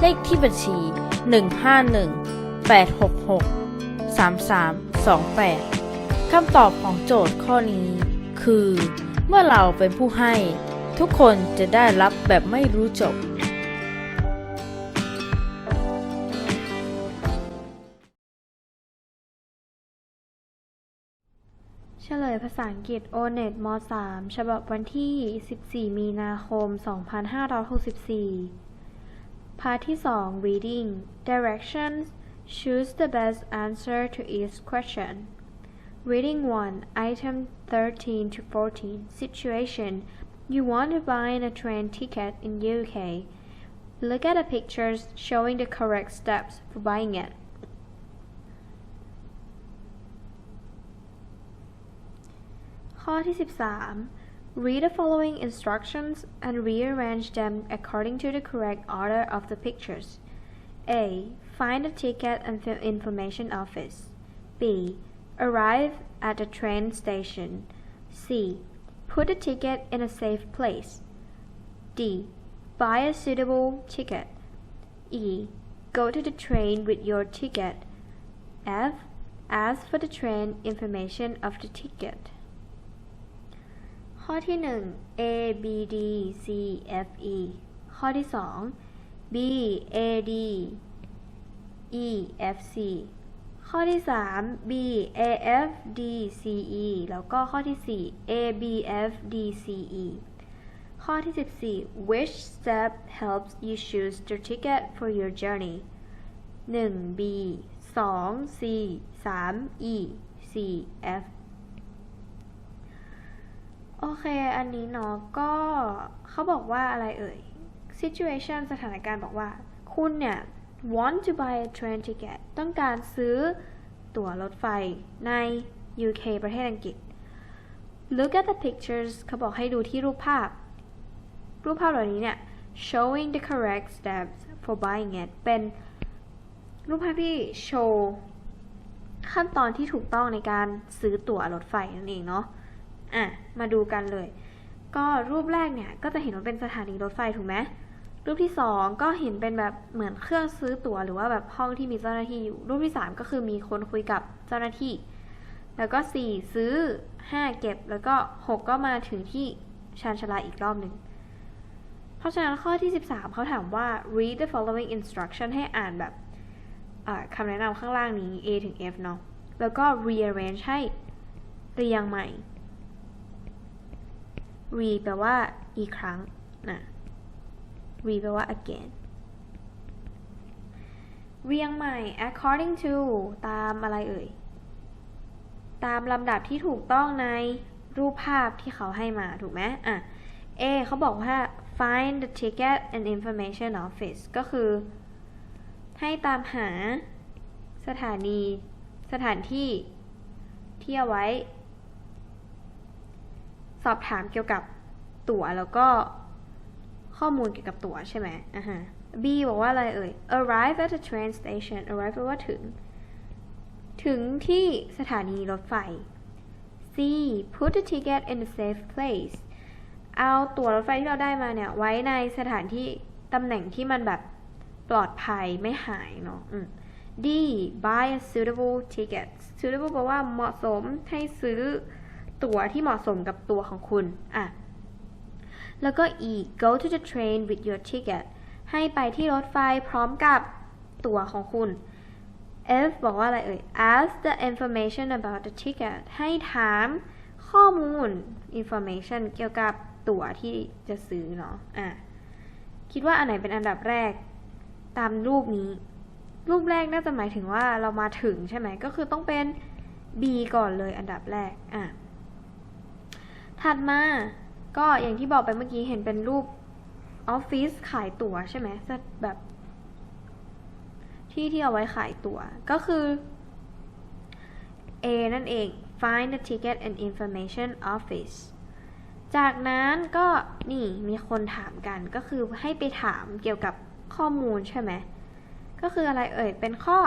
เลขที่บัญชี 151 866 3328 คำตอบของโจทย์ข้อนี้ คือ เมื่อเราเป็นผู้ให้ ทุกคนจะได้รับแบบไม่รู้จบเฉลยภาษาอังกฤษ O-NET ม .3 ฉบับวันที่ 14 มีนาคม 2564 พาร์ทที่ 2 Reading Directions Choose the best answer to each question Reading 1 Item 13 to 14 Situation You want to buy a train ticket in UK Look at the pictures showing the correct steps for buying it. ข้อที่ 13 Read the following instructions and rearrange them according to the correct order of the pictures. A. Find the ticket and information office. B. Arrive at the train station. C. Put the ticket in a safe place. D. Buy a suitable ticket. E. Go to the train with your ticket. F. Ask for the train information of the ticket. ข้อที่ 1 A B D C F E ข้อที่ 2 B A D E F C ข้อที่ 3 B A F D C E แล้วก็ข้อที่ 4 A B F D C E ข้อที่ 14 Which step helps you choose the ticket for your journey 1 B 2 C 3 E C F โอเค อันนี้เนาะก็เขาบอกว่าอะไรเอ่ย situation สถานการณ์บอกว่า คุณเนี่ย want to buy a train ticket ต้องการซื้อตั๋วรถไฟใน UK ประเทศอังกฤษ look at the pictures เขาบอกให้ดูที่รูปภาพ รูปภาพเหล่านี้เนี่ย showing the correct steps for buying it เป็นรูปภาพที่โชว์ขั้นตอนที่ถูกต้องในการซื้อตั๋วรถไฟนั่นเองเนาะ อะ มาดูกันเลย ก็รูปแรกเนี่ยก็จะเห็นว่าเป็นสถานีรถไฟถูกไหมรูปที่สองก็เห็นเป็นแบบเหมือนเครื่องซื้อตั๋วหรือว่าแบบห้องที่มีเจ้าหน้าที่อยู่ รูปที่สามก็คือมีคนคุยกับเจ้าหน้าที่ แล้วก็สี่ซื้อห้าเก็บแล้วก็หกก็มาถึงที่ชานชาลาอีกรอบหนึ่งเพราะฉะนั้นข้อที่ 13 เขาถามว่า read the following instruction ให้อ่านแบบคำแนะนำข้างล่างนี้ A ถึง F เนาะแล้วก็ rearrange ให้เรียงใหม่ re แปลว่าอีกครั้งนะ re แปลว่า again เรียงใหม่ according to ตามอะไรเอ่ย ตามลำดับที่ถูกต้องในรูปภาพที่เขาให้มาถูกไหมอะ A เขาบอกว่า find the ticket and information office ก็คือ ให้ตามหาสถานีสถานที่ที่เอาไว้ สอบถามเกี่ยวกับตั๋วแล้วก็ข้อมูลเกี่ยวกับตั๋วใช่ไหมอะฮะ B บอกว่าอะไรเอ่ย arrive at the train station arrive แปลว่าถึง ถึงที่สถานีรถไฟ C put the ticket in a safe place เอาตั๋วรถไฟที่เราได้มาเนี่ย ไว้ในสถานที่ตำแหน่งที่มันแบบปลอดภัยไม่หายเนาะ D buy a suitable ticket suitable แปลว่าเหมาะสมให้ซื้อ ตั๋วที่เหมาะสมกับตัวของคุณอะแล้วก็ E go to the train with your ticket ให้ไปที่รถไฟพร้อมกับตั๋วของคุณ F บอกว่าอะไรเอ่ย ask the information about the ticket ให้ถามข้อมูล information เกี่ยวกับตั๋วที่จะซื้อเนาะอะคิดว่าอันไหนเป็นอันดับแรก ตามรูปนี้ รูปแรกน่าจะหมายถึงว่าเรามาถึงใช่ไหม ก็คือต้องเป็น B ก่อนเลยอันดับแรก อะ ถัดมาก็อย่างที่บอกไปเมื่อกี้เห็นเป็นรูปออฟฟิศขายตั๋วใช่ไหมแบบที่ที่เอาไว้ขายตั๋วก็คือ A นั่นเอง find the ticket and information office จากนั้นก็นี่มีคนถามกันก็คือให้ไปถามเกี่ยวกับข้อมูลใช่ไหม ก็คืออะไรเอ่ย เป็นข้อ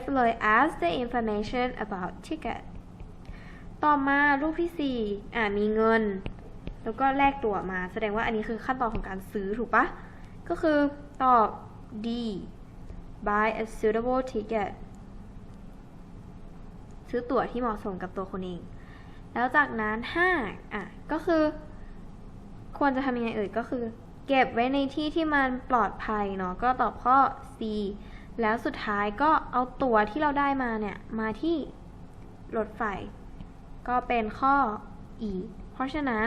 F เลย ask the information about ticket ต่อมารูปที่ 4 อ่ามีเงิน แล้วก็แลกตั๋วมา แสดงว่าอันนี้คือขั้นตอนของการซื้อถูกปะก็คือตอบ D buy a suitable ticket ซื้อตั๋วที่เหมาะสมกับตัวคนเอง แล้วจากนั้น 5 อะ ก็คือ ควรจะทำยังไงเอ่ย ก็คือ เก็บไว้ในที่ที่มันปลอดภัยเนาะ ก็ตอบข้อ C แล้วสุดท้ายก็เอาตั๋วที่เราได้มาเนี่ย มาที่รถไฟ ก็เป็นข้อ E เพราะฉะนั้น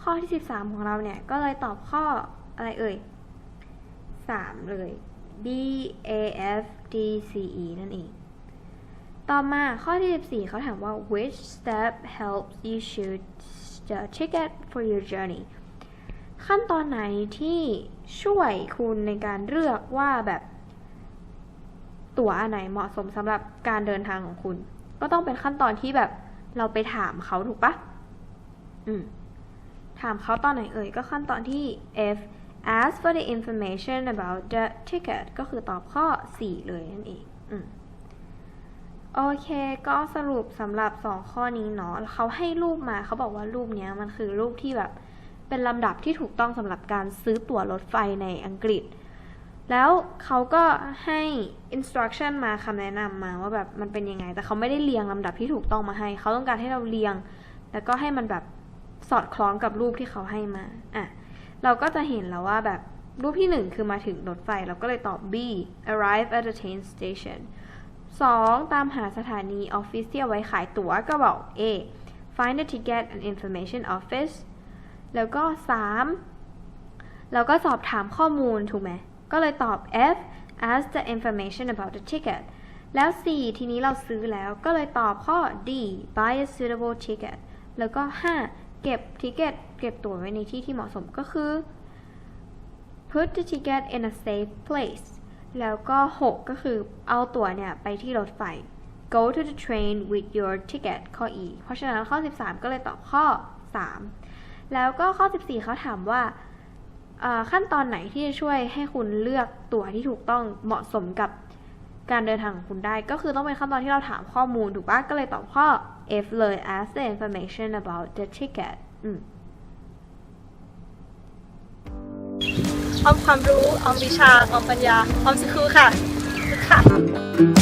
ข้อที่ 13 ของเราเนี่ยก็เลยตอบข้ออะไรเอ่ย 3 เลย B A F D C E นั่นเอง ต่อมาข้อที่ 14 เขาถามว่า which step helps you choose the ticket for your journey ขั้นตอนไหนที่ช่วยคุณในการเลือกว่าแบบตั๋วอันไหนเหมาะสมสำหรับการเดินทางของคุณ ก็ต้องเป็นขั้นตอนที่แบบ เราไปถามเขาถูกปะอืม ถามเขาตอนไหนเอ่ย ก็ขั้นตอนที่ F ask for the information about the ticket ก็คือตอบข้อ 4 เลยนั่นเองอืมโอเค ก็สรุปสำหรับ 2 ข้อนี้เนาะเขาให้รูปมาเขาบอกว่ารูปเนี้ยมันคือรูปที่แบบ เป็นลำดับที่ถูกต้องสำหรับการซื้อตั๋วรถไฟในอังกฤษ แล้วเขาก็ให้ instruction มาคำแนะนำมาว่าแบบมันเป็นยังไง แต่เขาไม่ได้เรียงลำดับที่ถูกต้องมาให้ เขาต้องการให้เราเรียง แล้วก็ให้มันแบบสอดคล้องกับรูปที่เขาให้มา อะ เราก็จะเห็นแล้วว่าแบบรูปที่หนึ่งคือมาถึงรถไฟ เราก็เลยตอบ B arrive at the train station 2. ตามหาสถานีออฟฟิศที่เอาไว้ขายตั๋วก็บอก A find the ticket and information office แล้วก็ 3. เราก็สอบถามข้อมูลถูกไหม ก็เลยตอบ F ask the information about the ticket แล้ว4ทีนี้เราซื้อแล้วก็เลยตอบข้อ D buy a suitable ticket แล้วก็ 5 เก็บทิเกตเก็บตั๋วไว้ในที่ที่เหมาะสมก็คือ put the ticket in a safe place แล้วก็ 6 ก็คือเอาตั๋วเนี่ยไปที่รถไฟ go to the train with your ticket ข้อ E เพราะฉะนั้นข้อ 13 ก็เลยตอบข้อ 3 แล้วก็ข้อ 14 เขาถามว่า ขั้นตอนไหนที่จะช่วยให้คุณเลือกตั๋วที่ถูกต้องเหมาะสมกับการเดินทางของคุณได้ ก็คือต้องเป็นขั้นตอนที่เราถามข้อมูลถูกปะก็เลยตอบข้อ F เลย ask the information about the ticket อืมอมความรู้ออมวิชาออมปัญญาออมสครูค่ะค่ะ